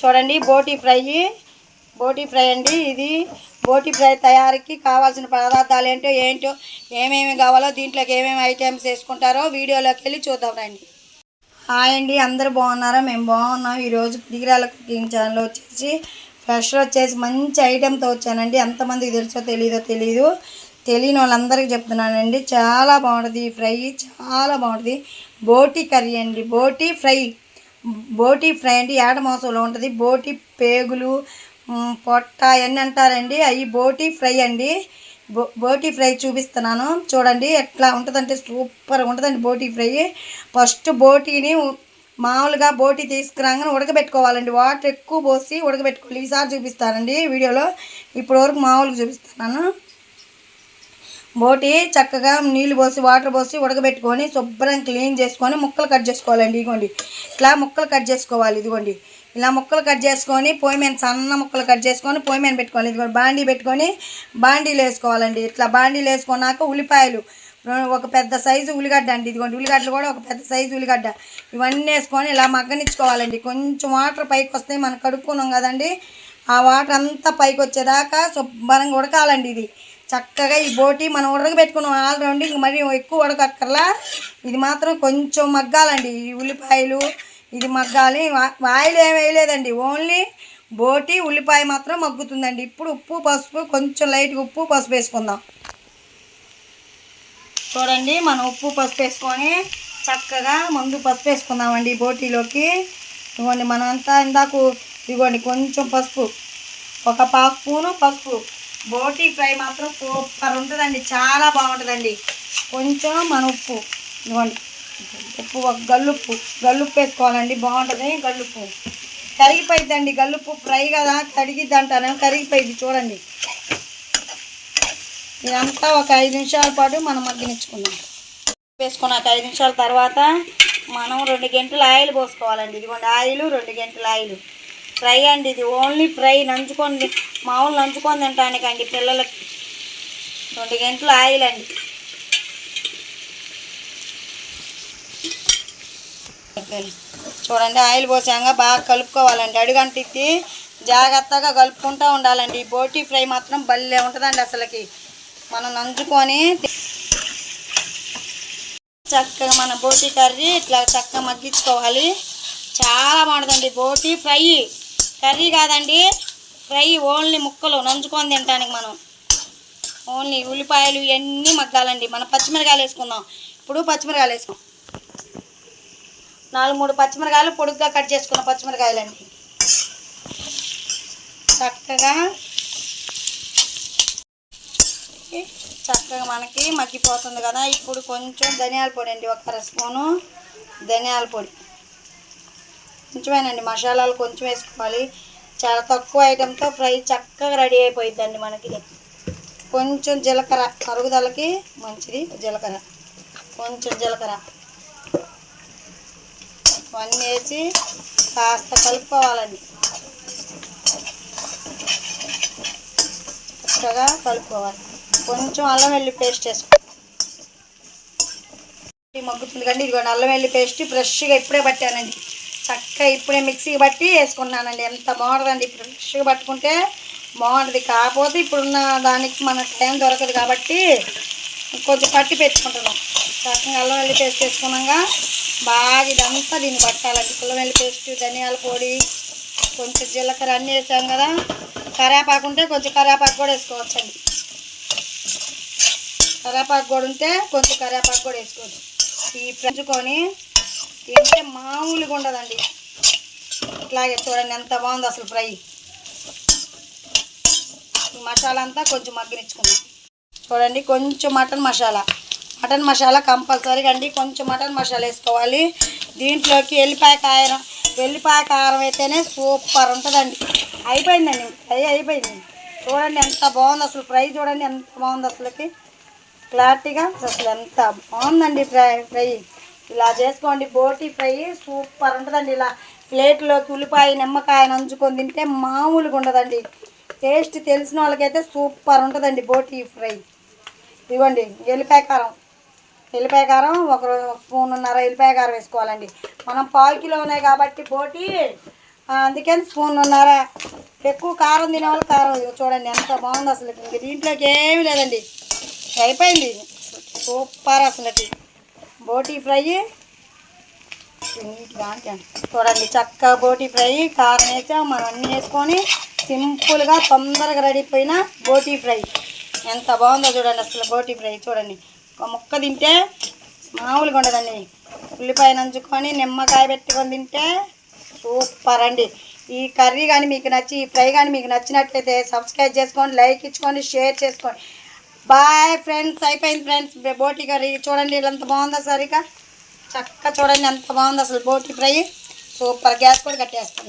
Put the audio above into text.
చూడండి బోటి ఫ్రై. బోటి ఫ్రై అండి ఇది. బోటి ఫ్రై తయారీకి కావాల్సిన పదార్థాలు ఏంటో ఏంటో ఏమేమి కావాలో దీంట్లోకి ఏమేమి ఐటమ్స్ వేసుకుంటారో వీడియోలోకి వెళ్ళి చూద్దాం రండి. హాయ్ అండి అందరు బాగున్నారా? మేము బాగున్నాం. ఈరోజు దిగిరాల కుకింగ్ ఛానల్ వచ్చేసి ఫ్రెష్ వచ్చేసి మంచి ఐటెంతో వచ్చానండి. ఎంతమందికి తెలుసో తెలీదో తెలీదు. తెలియని వాళ్ళందరికీ చెప్తున్నానండి. చాలా బాగుంటుంది ఈ ఫ్రై చాలా బాగుంటుంది. బోటి కర్రీ అండి బోటి ఫ్రై. బోటి ఫ్రై అండి ఏడ మాసంలో ఉంటుంది? బోటి పేగులు పొట్ట అవన్నీ అంటారండి? అవి బోటి ఫ్రై అండి. బో బోటి ఫ్రై చూపిస్తున్నాను. చూడండి ఎట్లా ఉంటుందంటే సూపర్ ఉంటుందండి బోటి ఫ్రై. ఫస్ట్ బోటీని మామూలుగా బోటి తీసుకురాగానే ఉడకబెట్టుకోవాలండి. వాటర్ ఎక్కువ పోసి ఉడకబెట్టుకోవాలి. ఈసారి చూపిస్తానండి వీడియోలో. ఇప్పటివరకు మామూలుగా చూపిస్తున్నాను. బోటి చక్కగా నీళ్ళు పోసి వాటర్ పోసి ఉడకబెట్టుకొని శుభ్రం క్లీన్ చేసుకొని ముక్కలు కట్ చేసుకోవాలండి. ఇదిగోండి. ఇట్లా ముక్కలు కట్ చేసుకోవాలి. ఇదిగోండి. ఇలా ముక్కలు కట్ చేసుకొని పొయ్యి మీద సన్న ముక్కలు కట్ చేసుకొని పొయ్యి మీద పెట్టుకోవాలి. ఇదిగోండి. బాండీ పెట్టుకొని బాండీలు వేసుకోవాలండి. ఇట్లా బాండీలు వేసుకున్నాక ఉల్లిపాయలు. ఒక పెద్ద సైజు ఉల్లిగడ్డ అండి. ఇదిగోండి. ఉల్లిగడ్డలు కూడా ఒక పెద్ద సైజు ఉల్లిగడ్డ. ఇవన్నీ వేసుకొని ఇలా మగ్గనిచ్చుకోవాలండి. కొంచెం వాటర్ పైకి వస్తే మనం కడుక్కున్నాం కదండి. ఆ వాటర్ అంతా పైకి వచ్చేదాకా శుభ్రంగా ఉడకాలండి ఇది. చక్కగా ఈ బోటి మనం ఉడకబెట్టుకున్నాం ఆల్రౌండ్ ఇంక మరి ఎక్కువ ఉడకక్కర్లా. ఇది మాత్రం కొంచెం మగ్గాలండి. ఈ ఉల్లిపాయలు ఇది మగ్గాలి. వా- ఆయిల్ ఏం వేయలేదండి. ఓన్లీ బోటి ఉల్లిపాయ మాత్రం మగ్గుతుందండి. ఇప్పుడు ఉప్పు పసుపు కొంచెం లైట్గా ఉప్పు పసుపు వేసుకుందాం. చూడండి మనం ఉప్పు పసుపు వేసుకొని చక్కగా ముందు పసుపు వేసుకుందామండి ఈ బోటీలోకి. ఇదిగోండి మనం అంతా ఇందాక ఇదిగోండి కొంచెం పసుపు. ఒక పావు స్పూను పసుపు. బోటీ ఫ్రై మాత్రం సూపర్ ఉంటుందండి చాలా బాగుంటుందండి. కొంచెం మన ఉప్పు ఇవ్వండి ఉప్పు ఒక గల్లుప్పు గల్లుప్పు వేసుకోవాలండి బాగుంటుంది గల్లుప్పు. కరిగిపోయిద్దండి గల్లుప్పు ఫ్రై కదా కరిగిద్ది అంటాను కరిగిపోయింది చూడండి. ఇదంతా ఒక ఐదు నిమిషాల పాటు మనం మగ్గనిచ్చుకుందాం వేసుకున్నాక ఐదు నిమిషాల తర్వాత మనం రెండు గంటల ఆయిల్ పోసుకోవాలండి. ఇదిగోండి ఆయిల్ రెండు గంటల ఆయిల్. ఫ్రై అండి ఇది ఓన్లీ ఫ్రై నంచుకొని మామూలు నంచుకొని తినటానికండి పిల్లలకి. రెండు గంటలు ఆయిల్ అండి చూడండి ఆయిల్ పోసాక బాగా కలుపుకోవాలండి. అడుగంటిద్ది జాగ్రత్తగా కలుపుకుంటూ ఉండాలండి. ఈ బోటీ ఫ్రై మాత్రం భలే ఉంటుందండి అసలుకి. మనం నంచుకొని చక్కగా మన బోటీ కర్రీ ఇట్లా చక్కగా మగ్గించుకోవాలి. చాలా బాగుంటుందండి బోటీ ఫ్రై. కర్రీ కాదండి ఫ్రై ఓన్లీ ముక్కలు నంచుకొని తినడానికి మనం. ఓన్లీ ఉల్లిపాయలు ఇవన్నీ మగ్గాలండి. మనం పచ్చిమిరకాయలు వేసుకుందాం. ఇప్పుడు పచ్చిమిరకాయలు వేసుకుందాం నాలుగు మూడు పచ్చిమిరకాయలు పొడుగ్గా కట్ చేసుకున్న పచ్చిమిరకాయలండి. చక్కగా చక్కగా మనకి మగ్గిపోతుంది కదా. ఇప్పుడు కొంచెం ధనియాల పొడి అండి ఒక అర స్పూను ధనియాల పొడి. కొంచెమేనండి మసాలాలు కొంచెం వేసుకోవాలి. చాలా తక్కువ ఐటెంతో ఫ్రై చక్కగా రెడీ అయిపోయిద్దండి మనకి. కొంచెం జీలకర్ర కరుగుదలకి మంచిది జీలకర్ర. కొంచెం జీలకర్ర. ఇవన్నీ వేసి కాస్త కలుపుకోవాలండి. చక్కగా కలుపుకోవాలి. కొంచెం అల్లం వెల్లి పేస్ట్ వేసుకో మగ్గుతుంది కండి ఇదిగోండి అల్లం వెల్లి పేస్ట్ ఫ్రెష్గా ఇప్పుడే పట్టానండి. చక్కగా ఇప్పుడే మిక్సీ బట్టి వేసుకున్నానండి. ఎంత బాగుంటుందండి. ఫ్రెష్గా పట్టుకుంటే బాగుంటుంది. కాకపోతే ఇప్పుడున్న దానికి మనకు టైం దొరకదు కాబట్టి కొంచెం పట్టి పెట్టుకుంటున్నాం. చక్కగా అల్లం వెల్లి పేస్ట్ వేసుకున్నాక బాగా ఇదంతా దీన్ని పట్టాలండి. అల్లం వెల్లి పేస్ట్ ధనియాల పొడి కొంచెం జీలకర్ర అన్నీ వేసాం కదా. కరేపాకు ఉంటే కొంచెం కరేపాకు కూడా వేసుకోవచ్చండి. కరేపాకు కూడా ఉంటే కొంచెం కరేపాకు కూడా వేసుకోవచ్చు. ఈ పెంచుకొని తింటే మామూలుగా ఉండదండి. ఇట్లాగే చూడండి ఎంత బాగుంది అసలు ఫ్రై. ఈ మసాలా అంతా కొంచెం మగ్గనిచ్చుకుందాం. చూడండి కొంచెం మటన్ మసాలా. మటన్ మసాలా కంపల్సరీగా అండి. కొంచెం మటన్ మసాలా వేసుకోవాలి. దీంట్లోకి ఎల్లిపాయ కారం వెల్లిపాయ కారం అయితేనే సూపర్ ఉంటుందండి. అయిపోయిందండి. ఫ్రై అయిపోయింది. చూడండి ఎంత బాగుంది అసలు ఫ్రై. చూడండి ఎంత బాగుంది అసలుకి. క్లారిటీగా అసలు ఎంత బాగుందండి ఫ్రై ఫ్రై. ఇలా చేసుకోండి. బోటి ఫ్రై సూపర్ ఉంటుందండి. ఇలా ప్లేట్లోకి ఉల్లిపాయ నిమ్మకాయ నంచుకొని తింటే మామూలుగా ఉండదండి. టేస్ట్ తెలిసిన వాళ్ళకైతే సూపర్ ఉంటుందండి బోటి ఫ్రై. ఇదిగోండి ఎల్లిపాయ కారం. ఎల్లిపాయ కారం ఒక స్పూన్నర ఎల్లిపాయ కారం వేసుకోవాలండి. మనం పావు కిలో ఉన్నాయి కాబట్టి బోటి అందుకని స్పూన్ ఉన్నారా ఎక్కువ కారం తినే వాళ్ళు కారం చూడండి ఎంత బాగుంది అసలు. ఇంక దీంట్లోకి ఏమీ లేదండి. అయిపోయింది. సూపర్ అసలుకి. బోటీ ఫ్రై. చూడండి చక్కగా బోటీ ఫ్రై కారం వేసాం మనం అన్నీ వేసుకొని సింపుల్గా తొందరగా రెడీ అయిపోయిన బోటీ ఫ్రై. ఎంత బాగుందో చూడండి అసలు బోటీ ఫ్రై. చూడండి ఒక ముక్క తింటే మామూలుగా ఉండదండి. ఉల్లిపాయ నంచుకొని నిమ్మకాయ పెట్టుకొని తింటే సూపర్ అండి. ఈ కర్రీ కానీ మీకు నచ్చి ఈ ఫ్రై కానీ మీకు నచ్చినట్లయితే సబ్స్క్రైబ్ చేసుకోండి లైక్ ఇచ్చుకోండి షేర్ చేసుకోండి. బాయ్ ఫ్రెండ్స్ అయిపోయింది ఫ్రెండ్స్. బోటి కర్రీ చూడండి ఎంత బాగుందో సరిగా. చక్కగా చూడండి ఎంత బాగుంది అసలు బోటి ఫ్రై. సూపర్ గ్యాస్ కూడా కట్టేస్తుంది